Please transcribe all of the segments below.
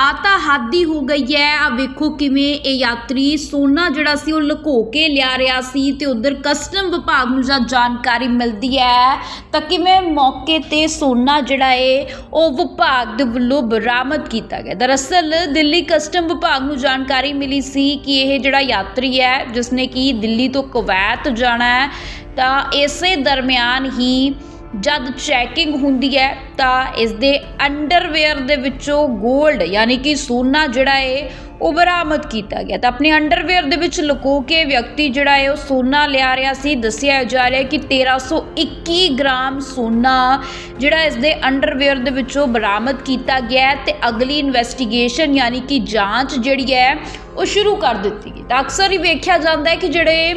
ਆ ਤਾਂ ਹੱਦ ਹੀ ਹੋ ਗਈ ਹੈ। ਆ ਵੇਖੋ ਕਿਵੇਂ ਇਹ ਯਾਤਰੀ ਸੋਨਾ ਜਿਹੜਾ ਸੀ ਉਹ ਲੁਕੋ ਕੇ ਲਿਆ ਰਿਹਾ ਸੀ ਤੇ ਉਧਰ ਕਸਟਮ ਵਿਭਾਗ ਨੂੰ ਜਦ ਜਾਣਕਾਰੀ ਮਿਲਦੀ ਹੈ। ਤਾਂ ਕਿਵੇਂ ਮੌਕੇ ਤੇ ਸੋਨਾ ਜਿਹੜਾ ਏ, ਉਹ ਵਿਭਾਗ ਦੇ ਵੱਲੋਂ ਬਰਾਮਦ ਕੀਤਾ ਗਿਆ। ਦਰਅਸਲ ਦਿੱਲੀ ਕਸਟਮ ਵਿਭਾਗ ਨੂੰ ਜਾਣਕਾਰੀ ਮਿਲੀ ਸੀ ਕਿ ਇਹ ਜਿਹੜਾ ਯਾਤਰੀ ਹੈ, ਜਿਸਨੇ ਕਿ ਦਿੱਲੀ ਤੋਂ ਕੁਵੈਤ ਜਾਣਾ ਹੈ, ਤਾਂ ਇਸੇ ਦਰਮਿਆਨ ਹੀ ਜਦ ਚੈਕਿੰਗ ਹੁੰਦੀ ਹੈ ਤਾਂ ਇਸ ਦੇ ਅੰਡਰਵੇਅਰ ਦੇ ਵਿੱਚੋਂ 골ਡ ਯਾਨੀ ਕਿ ਸੋਨਾ ਜਿਹੜਾ ਏ, ਉਹ ਬਰਾਮਦ ਕੀਤਾ ਗਿਆ। ਤਾਂ ਆਪਣੇ ਅੰਡਰਵੇਅਰ ਦੇ ਵਿੱਚ ਲੁਕੋ ਕੇ ਵਿਅਕਤੀ ਜਿਹੜਾ ਹੈ ਉਹ ਸੋਨਾ ਲਿਆ ਰਿਹਾ ਸੀ। ਦੱਸਿਆ ਜਾ ਰਿਹਾ ਕਿ 1321 ਗ੍ਰਾਮ ਸੋਨਾ ਜਿਹੜਾ ਇਸ ਦੇ ਅੰਡਰਵੇਅਰ ਦੇ ਵਿੱਚੋਂ ਬਰਾਮਦ ਕੀਤਾ ਗਿਆ ਹੈ ਤੇ ਅਗਲੀ ਇਨਵੈਸਟੀਗੇਸ਼ਨ ਯਾਨੀ ਕਿ ਜਾਂਚ ਜਿਹੜੀ ਹੈ, ਉਹ ਸ਼ੁਰੂ ਕਰ ਦਿੱਤੀ ਗਈ। ਤਾਂ ਅਕਸਰ ਹੀ ਵੇਖਿਆ ਜਾਂਦਾ ਹੈ ਕਿ ਜਿਹੜੇ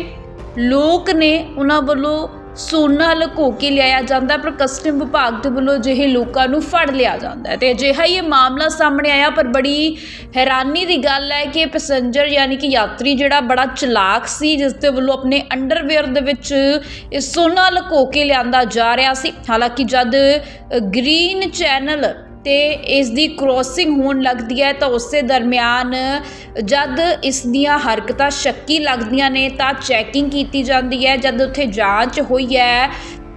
ਲੋਕ ਨੇ, ਉਹਨਾਂ ਵੱਲੋਂ ਸੋਨਾ ਲੁਕੋ ਕੇ ਲਿਆਇਆ ਜਾਂਦਾ ਪਰ ਕਸਟਮ ਵਿਭਾਗ ਦੇ ਵੱਲੋਂ ਅਜਿਹੇ ਲੋਕਾਂ ਨੂੰ ਫੜ ਲਿਆ ਜਾਂਦਾ ਹੈ। ਤੇ ਅਜਿਹਾ ਹੀ ਇਹ ਮਾਮਲਾ ਸਾਹਮਣੇ ਆਇਆ, ਪਰ ਬੜੀ ਹੈਰਾਨੀ ਦੀ ਗੱਲ ਹੈ ਕਿ ਪੈਸੇਂਜਰ ਯਾਨੀ ਕਿ ਯਾਤਰੀ ਜਿਹੜਾ ਬੜਾ ਚਲਾਕ ਸੀ, ਜਿਸ ਦੇ ਵੱਲੋਂ ਆਪਣੇ ਅੰਡਰਵੇਅਰ ਦੇ ਵਿੱਚ ਇਹ ਸੋਨਾ ਲੁਕੋ ਕੇ ਲਿਆਂਦਾ ਜਾ ਰਿਹਾ ਸੀ। ਹਾਲਾਂਕਿ ਜਦ ਗ੍ਰੀਨ ਚੈਨਲ ਤੇ ਇਸ ਦੀ ਕ੍ਰੋਸਿੰਗ ਹੋਣ ਲੱਗਦੀ ਹੈ ਤਾਂ ਉਸੇ ਦਰਮਿਆਨ ਜਦ ਇਸ ਦੀਆਂ ਹਰਕਤਾਂ ਸ਼ੱਕੀ ਲੱਗਦੀਆਂ ਨੇ ਤਾਂ ਚੈਕਿੰਗ ਕੀਤੀ ਜਾਂਦੀ ਹੈ। ਜਦ ਉੱਥੇ ਜਾਂਚ ਹੋਈ ਹੈ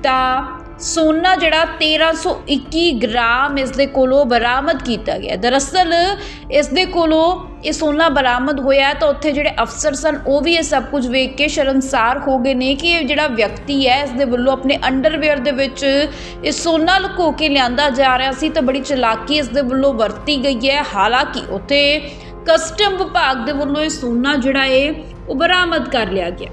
ਤਾਂ ਸੋਨਾ ਜਿਹੜਾ 1321 ਗ੍ਰਾਮ ਇਸ ਦੇ ਕੋਲੋਂ ਬਰਾਮਦ ਕੀਤਾ ਗਿਆ। ਦਰਅਸਲ ਇਸ ਦੇ ਕੋਲੋਂ ਇਹ ਸੋਨਾ ਬਰਾਮਦ ਹੋਇਆ ਤਾਂ ਉੱਥੇ ਜਿਹੜੇ ਅਫਸਰ ਸਨ, ਉਹ ਵੀ ਇਹ ਸਭ ਕੁਝ ਵੇਖ ਕੇ ਸ਼ਰਮਸਾਰ ਹੋ ਗਏ ਨੇ ਕਿ ਇਹ ਜਿਹੜਾ ਵਿਅਕਤੀ ਹੈ, ਇਸ ਦੇ ਵੱਲੋਂ ਆਪਣੇ ਅੰਡਰਵੇਅਰ ਦੇ ਵਿੱਚ ਇਹ ਸੋਨਾ ਲੁਕੋ ਕੇ ਲਿਆਂਦਾ ਜਾ ਰਿਹਾ ਸੀ ਤਾਂ ਬੜੀ ਚਲਾਕੀ ਇਸ ਦੇ ਵੱਲੋਂ ਵਰਤੀ ਗਈ ਹੈ। ਹਾਲਾਂਕਿ ਉੱਥੇ ਕਸਟਮ ਵਿਭਾਗ ਦੇ ਵੱਲੋਂ ਇਹ ਸੋਨਾ ਜਿਹੜਾ ਹੈ, ਉਹ ਬਰਾਮਦ ਕਰ ਲਿਆ ਗਿਆ।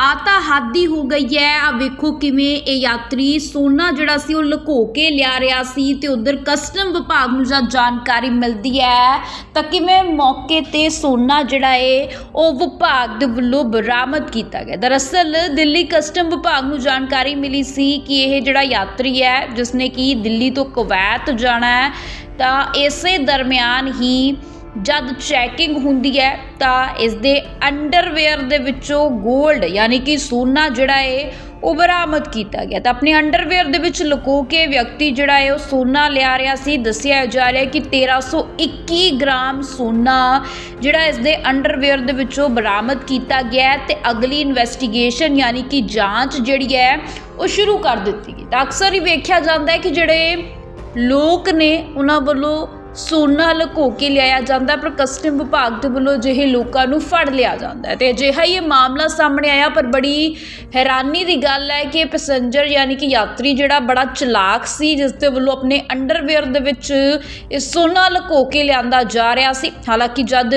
ਆ ਤਾਂ ਹੱਦ ਹੀ ਹੋ ਗਈ ਹੈ। ਆ ਵੇਖੋ ਕਿਵੇਂ ਇਹ ਯਾਤਰੀ ਸੋਨਾ ਜਿਹੜਾ ਸੀ ਉਹ ਲੁਕੋ ਕੇ ਲਿਆ ਰਿਹਾ ਸੀ ਤੇ ਉਧਰ ਕਸਟਮ ਵਿਭਾਗ ਨੂੰ ਜਾਂ ਜਾਣਕਾਰੀ ਮਿਲਦੀ ਹੈ ਤਾਂ ਕਿਵੇਂ ਮੌਕੇ ਤੇ ਸੋਨਾ ਜਿਹੜਾ ਏ, ਉਹ ਵਿਭਾਗ ਦੇ ਵੱਲੋਂ ਬਰਾਮਦ ਕੀਤਾ ਗਿਆ। ਦਰਅਸਲ ਦਿੱਲੀ ਕਸਟਮ ਵਿਭਾਗ ਨੂੰ ਜਾਣਕਾਰੀ ਮਿਲੀ ਸੀ ਕਿ ਇਹ ਜਿਹੜਾ ਯਾਤਰੀ ਹੈ, ਜਿਸਨੇ ਕਿ ਦਿੱਲੀ ਤੋਂ ਕੁਵੈਤ ਜਾਣਾ ਹੈ, ਤਾਂ ਇਸੇ ਦਰਮਿਆਨ ਹੀ ਜਦ ਚੈਕਿੰਗ ਹੁੰਦੀ ਹੈ ਤਾਂ ਇਸ ਦੇ ਅੰਡਰਵੇਅਰ ਦੇ ਵਿੱਚੋਂ 골ਡ ਯਾਨੀ ਕਿ ਸੋਨਾ ਜਿਹੜਾ ਏ, ਉਹ ਬਰਾਮਦ ਕੀਤਾ ਗਿਆ। ਤਾਂ ਆਪਣੇ ਅੰਡਰਵੇਅਰ ਦੇ ਵਿੱਚ ਲੁਕੋ ਕੇ ਵਿਅਕਤੀ ਜਿਹੜਾ ਹੈ ਉਹ ਸੋਨਾ ਲਿਆ ਰਿਹਾ ਸੀ। ਦੱਸਿਆ ਜਾ ਰਿਹਾ ਕਿ 1321 ਗ੍ਰਾਮ ਸੋਨਾ ਜਿਹੜਾ ਇਸ ਦੇ ਅੰਡਰਵੇਅਰ ਦੇ ਵਿੱਚੋਂ ਬਰਾਮਦ ਕੀਤਾ ਗਿਆ ਹੈ ਤੇ ਅਗਲੀ ਇਨਵੈਸਟੀਗੇਸ਼ਨ ਯਾਨੀ ਕਿ ਜਾਂਚ ਜਿਹੜੀ ਹੈ, ਉਹ ਸ਼ੁਰੂ ਕਰ ਦਿੱਤੀ ਗਈ। ਤਾਂ ਅਕਸਰ ਹੀ ਵੇਖਿਆ ਜਾਂਦਾ ਹੈ ਕਿ ਜਿਹੜੇ ਲੋਕ ਨੇ, ਉਹਨਾਂ ਵੱਲੋਂ ਸੋਨਾ ਲੁਕੋ ਕੇ ਲਿਆਇਆ ਜਾਂਦਾ ਪਰ ਕਸਟਮ ਵਿਭਾਗ ਦੇ ਵੱਲੋਂ ਅਜਿਹੇ ਲੋਕਾਂ ਨੂੰ ਫੜ ਲਿਆ ਜਾਂਦਾ ਹੈ। ਤੇ ਅਜਿਹਾ ਹੀ ਇਹ ਮਾਮਲਾ ਸਾਹਮਣੇ ਆਇਆ, ਪਰ ਬੜੀ ਹੈਰਾਨੀ ਦੀ ਗੱਲ ਹੈ ਕਿ ਪੈਸੇਂਜਰ ਯਾਨੀ ਕਿ ਯਾਤਰੀ ਜਿਹੜਾ ਬੜਾ ਚਲਾਕ ਸੀ, ਜਿਸ ਦੇ ਵੱਲੋਂ ਆਪਣੇ ਅੰਡਰਵੇਅਰ ਦੇ ਵਿੱਚ ਇਹ ਸੋਨਾ ਲੁਕੋ ਕੇ ਲਿਆਂਦਾ ਜਾ ਰਿਹਾ ਸੀ। ਹਾਲਾਂਕਿ ਜਦ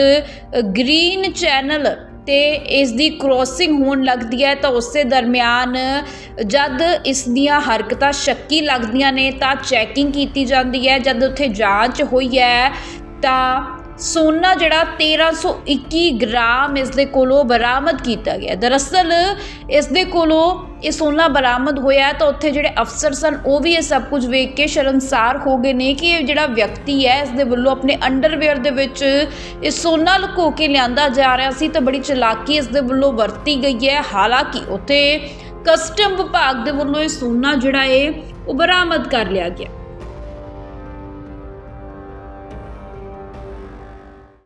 ਗ੍ਰੀਨ ਚੈਨਲ ਤੇ ਇਸ ਦੀ ਕ੍ਰੋਸਿੰਗ ਹੋਣ ਲੱਗਦੀ ਹੈ ਤਾਂ ਉਸੇ ਦਰਮਿਆਨ ਜਦ ਇਸ ਦੀਆਂ ਹਰਕਤਾਂ ਸ਼ੱਕੀ ਲੱਗਦੀਆਂ ਨੇ ਤਾਂ ਚੈਕਿੰਗ ਕੀਤੀ ਜਾਂਦੀ ਹੈ। ਜਦ ਉੱਥੇ ਜਾਂਚ ਹੋਈ ਹੈ ਤਾਂ ਸੋਨਾ ਜਿਹੜਾ 1321 ਗ੍ਰਾਮ ਇਸ ਦੇ ਕੋਲੋਂ ਬਰਾਮਦ ਕੀਤਾ ਗਿਆ। ਦਰਅਸਲ ਇਸ ਦੇ ਕੋਲੋਂ ਇਹ ਸੋਨਾ ਬਰਾਮਦ ਹੋਇਆ ਤਾਂ ਉੱਥੇ ਜਿਹੜੇ ਅਫਸਰ ਸਨ, ਉਹ ਵੀ ਇਹ ਸਭ ਕੁਝ ਵੇਖ ਕੇ ਸ਼ਰਮਸਾਰ ਹੋ ਗਏ ਨੇ ਕਿ ਇਹ ਜਿਹੜਾ ਵਿਅਕਤੀ ਹੈ, ਇਸ ਦੇ ਵੱਲੋਂ ਆਪਣੇ ਅੰਡਰਵੇਅਰ ਦੇ ਵਿੱਚ ਇਹ ਸੋਨਾ ਲੁਕੋ ਕੇ ਲਿਆਂਦਾ ਜਾ ਰਿਹਾ ਸੀ ਤਾਂ ਬੜੀ ਚਲਾਕੀ ਇਸ ਦੇ ਵੱਲੋਂ ਵਰਤੀ ਗਈ ਹੈ। ਹਾਲਾਂਕਿ ਉੱਥੇ ਕਸਟਮ ਵਿਭਾਗ ਦੇ ਵੱਲੋਂ ਇਹ ਸੋਨਾ ਜਿਹੜਾ ਹੈ ਉਹ ਬਰਾਮਦ ਕਰ ਲਿਆ ਗਿਆ।